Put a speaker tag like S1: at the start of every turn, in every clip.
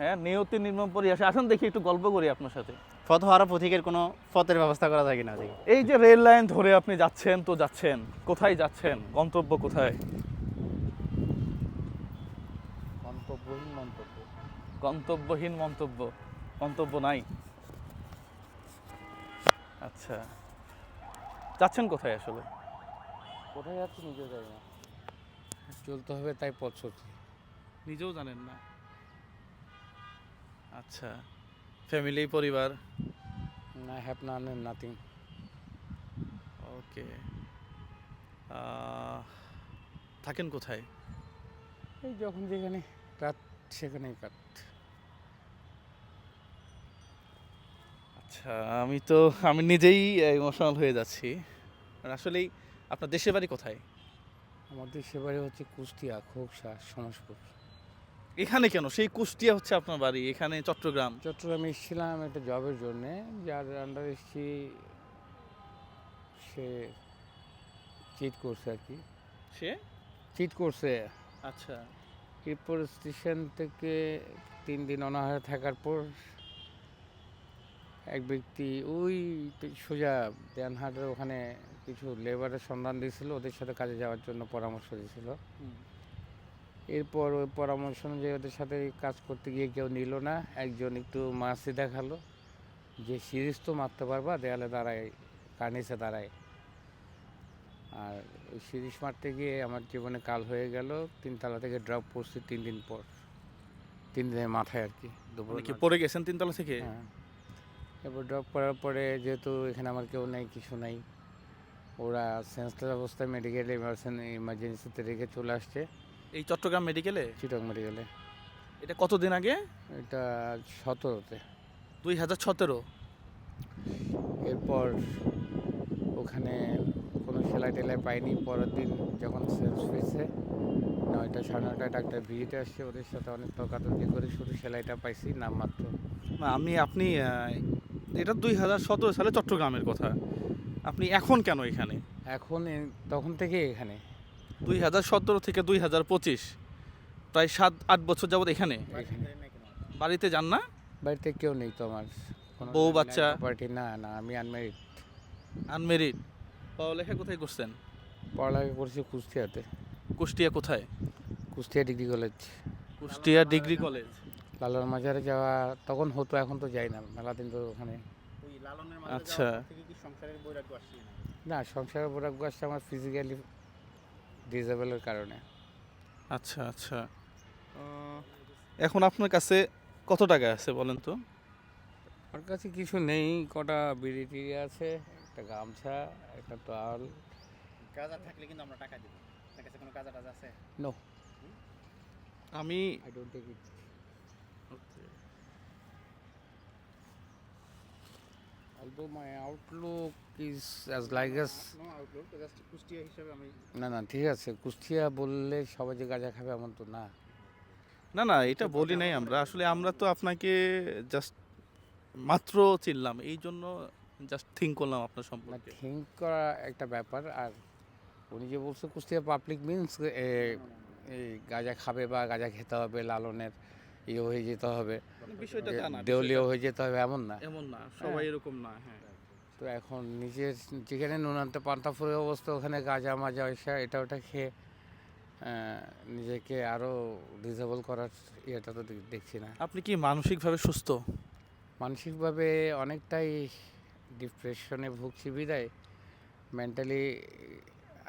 S1: হ্যাঁ নিয়তি নির্মম পরিহাসে আসুন দেখি একটু গল্প করি আপনার সাথে।
S2: পথহারা পথিকের কোনো পথের ব্যবস্থা করা যায় কিনা?
S1: এই যে রেল লাইন ধরে আপনি যাচ্ছেন তো যাচ্ছেন কোথায় যাচ্ছেন? গন্তব্য কোথায়?
S2: গন্তব্যহীন মন্তব্য।
S1: গন্তব্যহীন মন্তব্য। গন্তব্য নাই। আচ্ছা। যাচ্ছেন কোথায় আসলে?
S2: কোথায় যাচ্ছি নিজেও জানি না। চলতে হবে তাই পথ চলছি
S1: নিজেও জানেন না। আচ্ছা ফ্যামিলি পরিবার?
S2: না হ্যাভ না নাথিং
S1: ওকে থাকেন কোথায়?
S2: এই যখন যেখানে রাত সেখানেই কাট।
S1: আচ্ছা আমি তো আমি নিজেই ইমোশনাল হয়ে যাচ্ছি। আসলেই আপনার দেশের বাড়ি কোথায়?
S2: আমাদের সেবারে হচ্ছে কুষ্টিয়া খোকসা সমাজপুর
S1: এখানে কেন? সেই কুষ্টিয়া হচ্ছে আপনার বাড়ি এখানে চট্টগ্রাম।
S2: চট্টগ্রামে এসেছিলাম একটা জবের জন্যে যার আন্ডার এসেছি সে চিট করছে আর কি।
S1: সে?
S2: চিট করছে।
S1: আচ্ছা।
S2: এরপর স্টেশন থেকে তিন দিন অনাহারে থাকার পর এক ব্যক্তি ওই সোজা দেনহাটের ওখানে কিছু লেবারের সন্ধান দিয়েছিল ওদের সাথে কাজে যাওয়ার জন্য পরামর্শ দিয়েছিল। এরপর ওই পরামর্শ অনুযায়ী ওদের সাথে কাজ করতে গিয়ে কেউ নিল না। একজন একটু মাসি দেখাল যে সিরিজ তো মারতে পারবা দেয়ালে দাঁড়ায় কার্নিসে দাঁড়ায়। আর ওই সিরিজ মারতে গিয়ে আমার জীবনে কাল হয়ে গেল তিনতলা থেকে ড্রপ করছি তিন দিন পর। তিন দিনের মাথায় আর কি দুপুর
S1: আপনি কি পড়ে গেছেন তিনতলা থেকে?
S2: হ্যাঁ। এরপর ড্রপ করার পরে যেহেতু এখানে আমার কেউ নেই কিছু নাই ওরা সেন্সলেস অবস্থায় মেডিকেল ইমার্জেন্সিতে রেখে চলে আসছে।
S1: এই চট্টগ্রাম মেডিকেলে?
S2: চিটং মেডিকেলে।
S1: এটা কতদিন আগে?
S2: এটা সতেরোতে।
S1: দুই হাজার সতেরো।
S2: এরপর ওখানে কোনো সেলাই টেলাই পাইনি। পরের দিন যখন সেন্স হয়েছে নয়টা সাড়ে নয়টায় ডাক্তার ভিজিটে আসছে ওদের সাথে অনেক তর্কাতর্কি করে শুধু সেলাইটা পাইছি নামমাত্র
S1: না আমি আপনি এটা দুই হাজার সতেরো সালে চট্টগ্রামের কথা। আপনি এখন কেন এখানে?
S2: এখন তখন থেকে এখানে।
S1: দুই হাজার সতেরো থেকে দুই হাজার পঁচিশ। প্রায় সাত আট বছর যাবত এখানে।
S2: এখানে
S1: বাড়িতে যান না?
S2: বাড়িতে কেউ নেই তো আমার।
S1: বউ বাচ্চা?
S2: পার্টি না না আমি আনমেরিড
S1: আনমেরিড পড়ালেখা কোথায় করছেন?
S2: পড়ালেখা করছি কুষ্টিয়াতে।
S1: কুষ্টিয়া কোথায়?
S2: Kushtia degree college.
S1: Kushtia degree college.
S2: Lalon মাজারে যাওয়া তখন হতো এখন তো যাই না। মেলা দিন তো ওখানে।
S1: আচ্ছা।
S2: না সংসারের বৈরাগ্য আসছে আমার ফিজিক্যালি ডিসেবলের কারণে।
S1: আচ্ছা আচ্ছা। এখন আপনার কাছে কত টাকা আছে বলেন তো?
S2: আমার কাছে কিছু নেই কটা বিড়ি টিড়ি আছে একটা গামছা একটা তাল।
S3: গাজা থাকলে কিন্তু আমরা টাকা দিব। আপনার কাছে কোনো গাজা টাজা আছে?
S2: নো
S1: আমি
S2: I don't take it although my outlook is as like as
S3: no outlook just Kushtia হিসাবে আমি
S2: না না ঠিক আছে। কুষ্টিয়া বললে সবাই যে গাঁজা খাবে এমন তো না।
S1: না না এটা বলি নাই আমরা। আসলে আমরা তো আপনাকে জাস্ট মাত্র চিনলাম। এই জন্য জাস্ট থিঙ্ক করলাম আপনার সম্পর্কে।
S2: থিঙ্ক করা একটা ব্যাপার। আর উনি যে বলছে কুষ্টিয়া পাবলিক মিনস এই গাঁজা খাবে বা গাঁজা খেতে হবে লালনের। ইয়ে হয়ে যেতে হবে।
S1: মানে বিষয়টা
S2: দেউলিয়া হয়ে যেতে হবে এমন না।
S1: এমন না সবাই এরকম না হ্যাঁ।
S2: তো এখন নিজের যেখানে নুনান্তে পান্তা ফুলের অবস্থা ওখানে গাঁজা মাজা ওইসা এটা ওটা খেয়ে নিজেকে আরও ডিসেবল করার ইয়েটা তো দেখছি না।
S1: আপনি কি মানসিকভাবে সুস্থ?
S2: মানসিকভাবে অনেকটাই ডিপ্রেশনে ভুগছি বিদায়। Mentally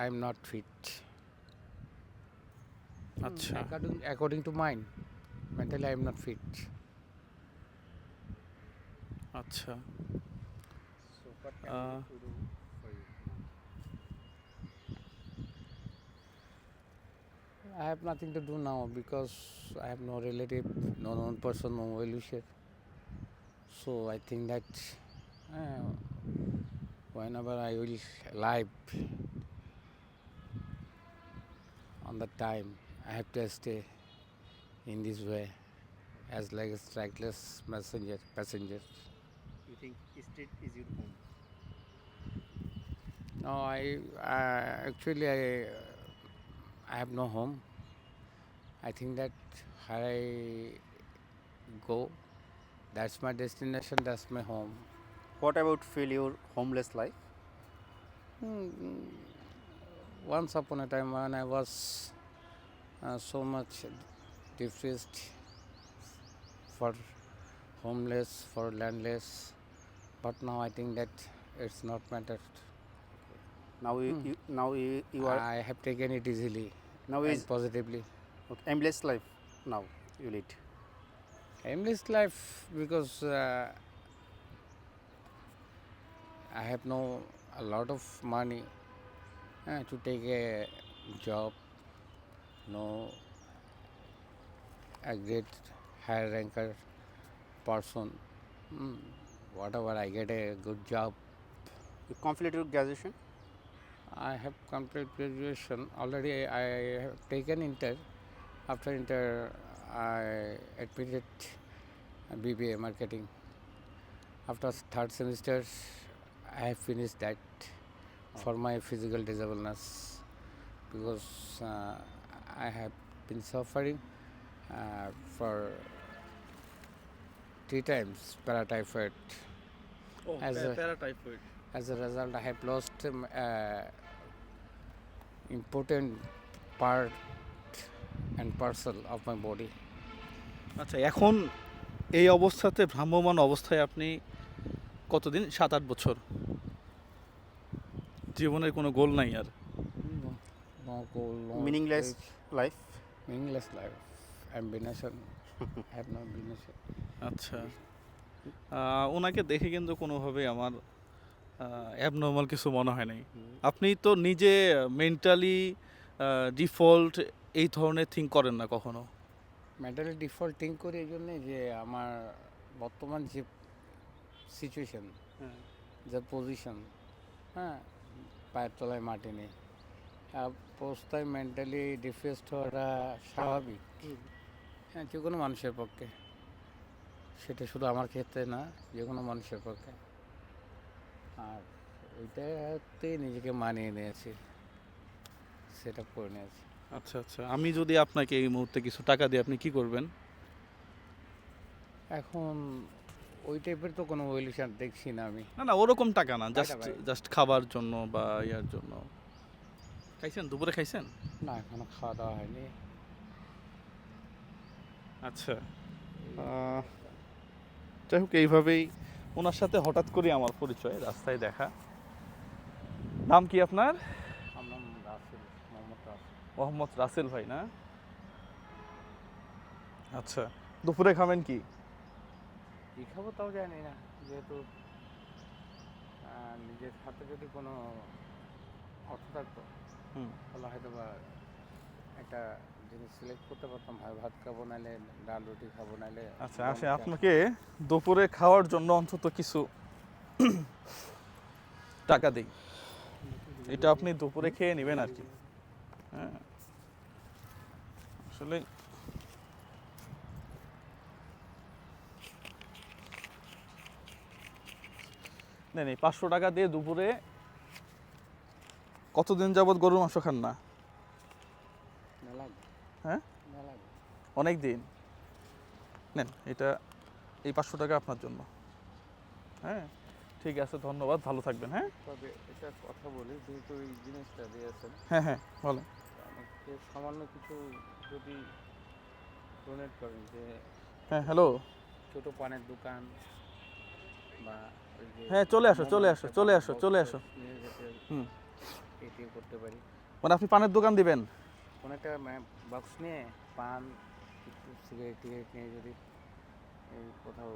S2: I am not fit
S1: আচ্ছা
S2: according to mind Mentally I am not fit
S1: আচ্ছা
S3: so what
S1: Uh,
S3: can we do for you
S2: I have nothing to do now because I have no relative, no known person, no well wisher. So I think that uh, whenever I will alive on the time, I have to stay in this way as like a trackless messenger passenger.
S3: You think street is your home?
S2: No, I, I actually I, I have no home. I think that I go, that's my destination, that's my home.
S3: What about feel your homeless life?
S2: Hmm, once upon a time when I was uh, so much depressed for homeless, for landless, but now I think that it's not matter.
S3: Now you,
S2: Hmm.
S3: you now you, you are
S2: I have taken it easily
S3: now
S2: and
S3: is
S2: positively.
S3: okay, aimless life now you lead.
S2: Aimless life because uh, I have no a lot of money uh, to take a job, no a great higher ranker person. Mm, whatever I get a good job.
S3: You completed graduation.
S2: I have completed graduation already. I have taken inter. After inter, I admitted BBA marketing. After third semester, I have finished that for my physical disableness because uh, I have been suffering for three times paratyphoid.
S1: Oh,
S2: As a-
S1: paratyphoid
S2: As a result, I have lost um, uh, important part and parcel of my body.
S1: আচ্ছা এখন এই অবস্থাতে ভ্রাম্যমান অবস্থায় আপনি কতদিন সাত আট বছর জীবনের কোনো গোল নাই আর
S2: No goal, no
S3: Meaningless life.
S2: meaningless life. Have no
S1: আচ্ছা। ওনাকে দেখে কিন্তু কোনোভাবে আমার অ্যাবনর্মাল কিছু মনে হয় নাই। আপনি তো নিজে মেন্টালি ডিফল্ট এই ধরনের থিঙ্ক করেন না কখনো?
S2: মেন্টালি ডিফল্ট থিঙ্ক করি এই জন্যে যে আমার বর্তমান যে সিচুয়েশন যে পজিশন হ্যাঁ পায়ের তলায় মাটি নেই অবস্থায় মেন্টালি ডিপ্রেসড হওয়াটা স্বাভাবিক। যে কোনো মানুষের পক্ষে। সেটা শুধু আমার ক্ষেত্রে না যে কোনো মানুষের পক্ষে। আর ওইটাতে নিজেকে মানিয়ে নিয়েছি। সেটা করে নিয়েছি।
S1: আচ্ছা আচ্ছা। আমি যদি আপনাকে এই মুহূর্তে কিছু টাকা দিই আপনি কি করবেন?
S2: এখন ওই টাইপের তো কোনো ভ্যালুশন দেখছি না আমি।
S1: না না ওরকম টাকা না জাস্ট জাস্ট খাবার জন্য বা ইয়ার জন্য। খাইছেন? দুপুরে খাইছেন?
S2: না এখনও খাওয়া দাওয়া হয়নি।
S1: আচ্ছা। যাই হোক এইভাবেই ওনার সাথে হঠাৎ করে আমার পরিচয় রাস্তায় দেখা। নাম কি আপনার?
S2: আমার নাম রাসেল মোহাম্মদ রাসেল।
S1: মোহাম্মদ রাসেল ভাই না? আচ্ছা দুপুরে খাবেন কি?
S2: কী খাব তাও জানি না যেহেতু নিজের হাতে যদি কোনো অর্থ থাকতো
S1: হুম।
S2: তাহলে হয়তো বা একটা জিনিস সিলেক্ট করতে পারতাম হয় ভাত খাব নাহলে ডাল রুটি খাব নাহলে
S1: আচ্ছা আসে আপনাকে দুপুরে খাওয়ার জন্য অন্তত কিছু টাকা দিই। এটা আপনি দুপুরে খেয়ে নেবেন আর কি। হ্যাঁ। আসলে নেই নেই পাঁচশো টাকা দিয়ে দুপুরে কতদিন যাবৎ গরুর মাংস খান না
S2: মেলা
S1: হ্যাঁ?
S2: মেলা
S1: অনেক দিন। নেন এটা এই পাঁচশো টাকা আপনার জন্য। হ্যাঁ ঠিক আছে ধন্যবাদ ভালো থাকবেন হ্যাঁ?
S2: তবে এটা কথা বলি যেহেতু এই জিনিসটা দিয়ে দিয়েছেন।
S1: হ্যাঁ হ্যাঁ বলেন।
S2: আমাকে সামান্য কিছু যদি ডোনেট করেন যে
S1: হ্যাঁ হ্যালো
S2: ছোট পানের দোকান বা
S1: হ্যাঁ, চলে আসো, চলে আসো, চলে আসো, চলে আসো। হুম।
S2: এটিও করতে পারি।
S1: মানে আপনি পানের দোকান দিবেন?
S2: কোনো একটা বক্স নিয়ে পান সিগারেট টিগারেট নিয়ে যদি এই কোথাও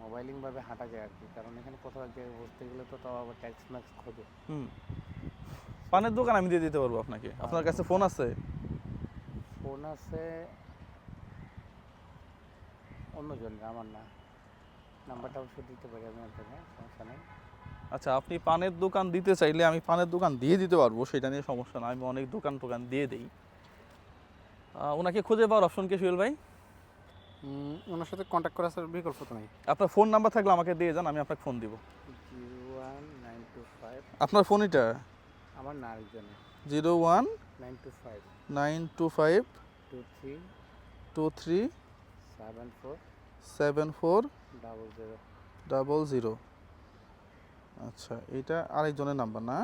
S2: মোবাইলিংভাবে হাঁটা যায় আর কি কারণ এখানে কোথাও এক জায়গায় বসতে গেলে তো তাও আবার ট্যাক্স ম্যাক্স খোঁজে।
S1: হুম। পানের দোকান আমি দিয়ে দিতে পারব আপনাকে। আপনার কাছে ফোন আছে?
S2: ফোন আছে অন্যজনের আমার না। নাম্বারটা অবশ্য দিতে পারি আমি আপনাকে সমস্যা নেই।
S1: আচ্ছা আপনি পানের দোকান দিতে চাইলে আমি পানের দোকান দিয়ে দিতে পারব সেটা নিয়ে সমস্যা না আমি অনেক দোকান টোকান দিয়ে দিই। ওনাকে খুঁজে পাওয়ার অপশন কি সুহেল ভাই?
S3: ওনার সাথে কন্ট্যাক্ট করার স্যার বিকল্প তো নাই।
S1: আপনার ফোন নাম্বার থাকলে আমাকে দিয়ে যান আমি আপনাকে ফোন দিব। আপনার ফোন এটা?
S2: আমার না আরেকজনের।
S1: Zero one
S2: nine two five.
S1: Nine two five.
S2: Two three.
S1: Two three
S2: seven four.
S1: Seven four.
S2: Double zero.
S1: Double zero. আচ্ছা এটা আরেকজনের নাম্বার না?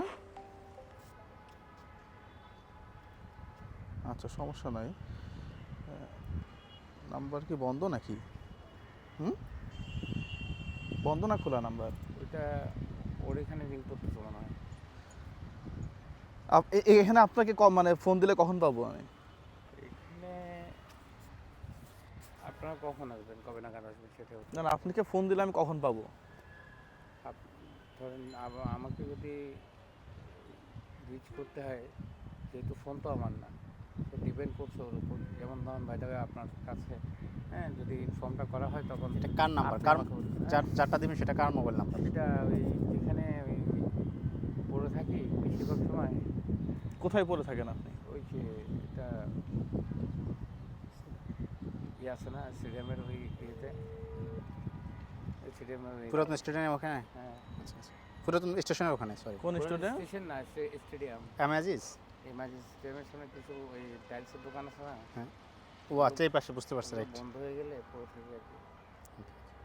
S1: আচ্ছা সমস্যা নাই। নাম্বার কি বন্ধ নাকি? হুম? বন্ধ না খোলা নাম্বার?
S2: ওইটা ওর এখানে রিং করতেছে মনে হয়।
S1: এখানে আপনাকে কম মানে ফোন দিলে কখন পাবো আমি?
S2: এখানে আপনারা কখন আসবেন? কবে নাগাদ আসবেন সেটা
S1: না না আপনাকে ফোন দিলে আমি কখন পাবো?
S2: ধরেন আমাকে যদি রিচ করতে হয় যেহেতু ফোন তো আমার না। তো ডিপেন্ড করছে ওর উপর। যেমন ধরুন ভাই দেবে আপনার কাছে হ্যাঁ যদি ফর্মটা করা হয় তখন
S3: এটা কার নাম্বার কার
S2: হ্যাঁ?
S3: যার যারটা দিবেন সেটা কার মোবাইল নাম্বার
S2: এটা ওই যেখানে ওই পড়ে থাকি বেশিরভাগ সময়।
S1: কোথায় পড়ে থাকেন আপনি?
S2: ওই যে এটা ইয়ে আছে না স্টেডিয়ামের ওই ইয়েতে।
S3: পুরাতন স্টেডিয়াম ওখানে?
S2: হ্যাঁ।
S3: আচ্ছা আচ্ছা। পুরাতন স্টেশনের ওখানে সরি
S1: কোন স্টুডেন্ট
S2: স্টেশন না স্টেডিয়াম
S3: অ্যামাজিস
S2: এই মাঝে সামনে কিছু ওই টাইলসের দোকান আছে না
S3: ও আচ্ছা এই পাশে বুঝতে পারছি রাইট
S2: বন্ধ হয়ে গেলে পড়ে থাকি আর কি।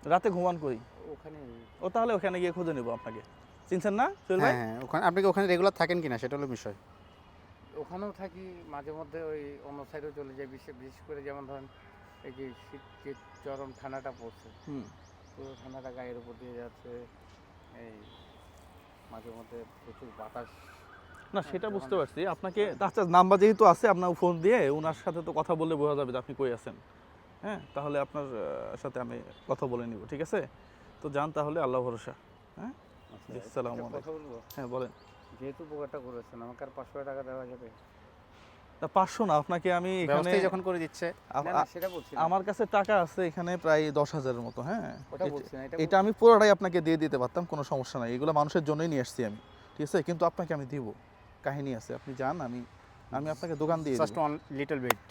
S1: রাতে ঘুমান কই?
S2: ওখানে
S1: ও তাহলে ওখানে গিয়ে খুঁজে নেব আপনাকে। চিনছেন না সোহেল ভাই?
S3: হ্যাঁ হ্যাঁ ওখানে আপনি কি ওখানে রেগুলার থাকেন কিনা? সেটা হলো বিষয়।
S2: ওখানেও থাকি মাঝে মধ্যে ওই অন্য সাইডেও চলে যাই বিশেষ বিশেষ করে যেমন ধরেন এই যে শীত যে চরম ঠান্ডাটা পড়ছে।
S1: হুম।
S2: পুরো ঠান্ডাটা গায়ের উপর দিয়ে যাচ্ছে এই মাঝে মধ্যে প্রচুর বাতাস
S1: না সেটা বুঝতে পারছি। আপনাকে আচ্ছা নাম্বার যেহেতু আছে আপনার ফোন দিয়ে ওনার সাথে তো কথা বললে বোঝা যাবে যে আপনি কই আছেন। হ্যাঁ তাহলে আপনার সাথে আমি কথা বলে নিব ঠিক আছে? তো যান তাহলে আল্লাহ ভরসা। হ্যাঁ? আসসালামু আলাইকুম। হ্যাঁ বলেন।
S2: যেহেতু উপকারটা করেছেন আমাকে আর পাঁচশো টাকা দেওয়া যাবে?
S1: তা পাঁচশো না আপনাকে আমি এখানে
S3: যখন করে দিচ্ছে।
S2: না, না, সেটা বলছি
S1: আমার কাছে টাকা আছে এখানে প্রায় দশ হাজারের মতো হ্যাঁ?
S2: ওটা বলছি এটা
S1: এটা আমি পুরোটাই আপনাকে দিয়ে দিতে পারতাম কোনো সমস্যা নাই। এগুলো মানুষের জন্যই নিয়ে আসছি আমি ঠিক আছে? কিন্তু আপনাকে আমি দিব। কাহিনী আছে আপনি যান আমি আমি আপনাকে দোকান দিয়ে
S3: জাস্ট ওয়ান লিটল বিট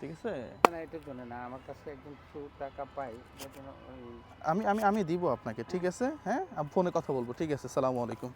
S1: ঠিক আছে?
S2: না এটার জন্য না আমার কাছে একদম কিছু টাকা পাই
S1: আমি আমি আমি দিব আপনাকে ঠিক আছে? হ্যাঁ? আমি ফোনে কথা বলব ঠিক আছে সালামু আলাইকুম।